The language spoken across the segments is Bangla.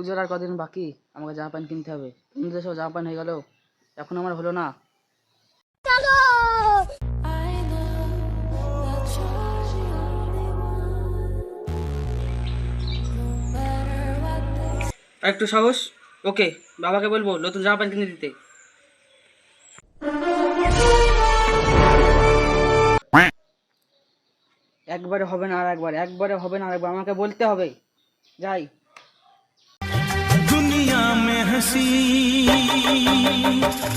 পুজোর আর কদিন বাকি? আমাকে জামা প্যান্ট কিনতে হবে। বন্ধুদের সব জামা প্যান্ট হয়ে গেল। এখন আমার হলো না। একটু সাহস? ওকে বাবাকে বলব নতুন জামা প্যান্ট কিনে দিতে। একবারে হবে না আর একবার একবারে হবে না আর একবার আমাকে বলতে হবে। যাই। दुनिया में हँसी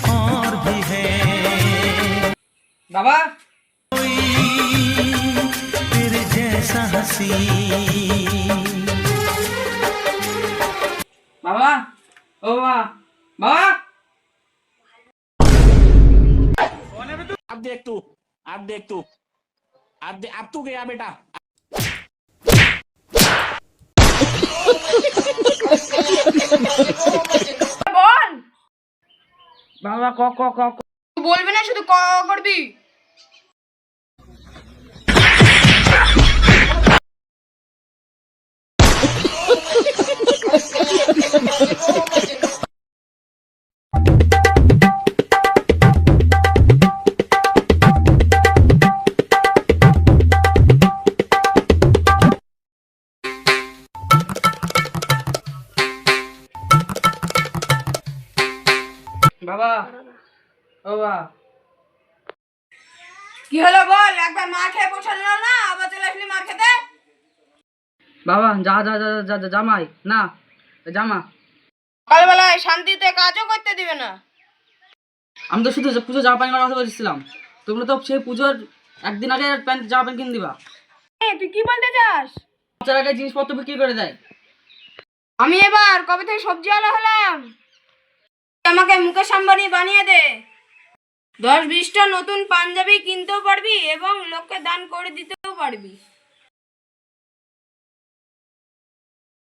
और भी है। बाबा। तेरे जैसा हँसी। बाबा ओ बाबा बाबा। अब देख तू अब देख तू। अब अब तू गया बेटा। বাবা ক ক ক বলবি না শুধু ক করবি? বাবা ও বাবা। কি হলো বল? একবার মার খেয়ে পৌঁছালো না? আবার চলে আসলি মার খেতে? বাবা যা যা যা যা যা জামাই। না জামা। সকালবেলায় শান্তিতে কাজও করতে দিবে না। আমি তো শুধু পুজো জামা প্যান্ট কথা বলছিলাম। তোমরা তো সেই পুজোর একদিন আগে প্যান্ট জামা প্যান্ট কিনে দিবা। এ, তুই কি বলতে চাস? বাচ্চার আগে জিনিসপত্র বিক্রি করে দেয়। আমি এবার কবে থেকে সবজি আলা হলাম? মুকেশ বানিয়ে দে। দশ বিশটা নতুন পাঞ্জাবি কিনতেও পারবি এবং লোককে দান করে দিতেও পারবি।